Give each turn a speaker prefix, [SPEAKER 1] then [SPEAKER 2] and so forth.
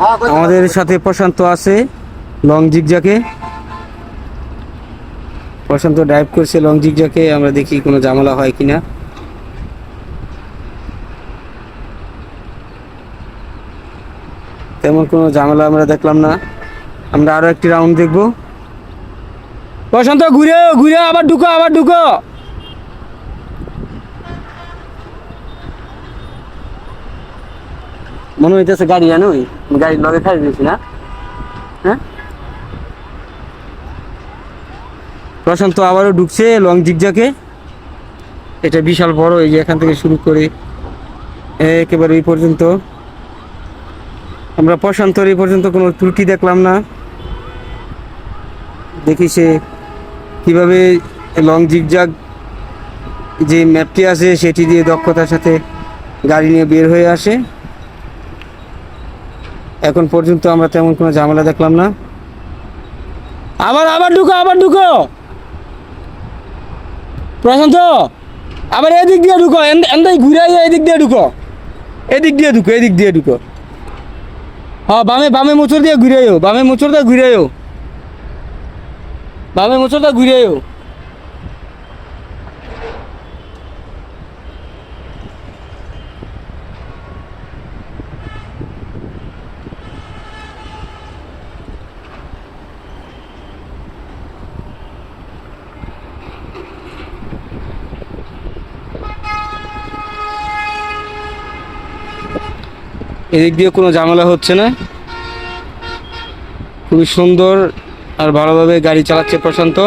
[SPEAKER 1] আমাদের সাথে প্রশান্ত আছে, লং জিগজাকে। প্রশান্ত ড্রাইভ করছে লং জিগজাকে, আমরা দেখি কোনো ঝামেলা হয় কিনা। তেমন কোনো ঝামেলা আমরা দেখলাম না। আমরা আরও একটি রাউন্ড দেখব। প্রশান্ত, ঘুরে ঘুরে আবার ঢুকো আবার ঢুকো। মনে হইতেছে গাড়ি জানোই গাড়ির লগে খাই দিয়েছি না? হ্যাঁ? প্রশান্ত আবারও ঢুকছে লং জিগজাকে এটা বিশাল বড়, এই যে এখান থেকে শুরু করে একেবারে এই পর্যন্ত। আমরা প্রশান্তর এই পর্যন্ত কোনো ত্রুটি দেখলাম না। দেখি সে কীভাবে লং জিগজাগ যে ম্যাপটি আছে, সেটি দিয়ে দক্ষতার সাথে গাড়ি নিয়ে বের হয়ে আসে। এখন পর্যন্ত আমরা তেমন কোনো ঝামেলা দেখলাম না। আবার আবার ঢুকো আবার ঢুকো। প্রশান্ত, আবার এদিক দিয়ে ঢুকো এন্দাই ঘুরে এদিক দিয়ে ঢুকো। এদিক দিয়ে ঢুকো, এদিক দিয়ে ঢুকো। হ্যাঁ বামে বামে মোচর দিয়ে ঘুরে বামে মোচর দিয়ে ঘুরে বামে মোচর দিয়ে ঘুরে এদিক দিয়ে কোনো ঝামেলা হচ্ছে না। খুবই সুন্দর আর ভালোভাবে গাড়ি চালাচ্ছে প্রশান্ত।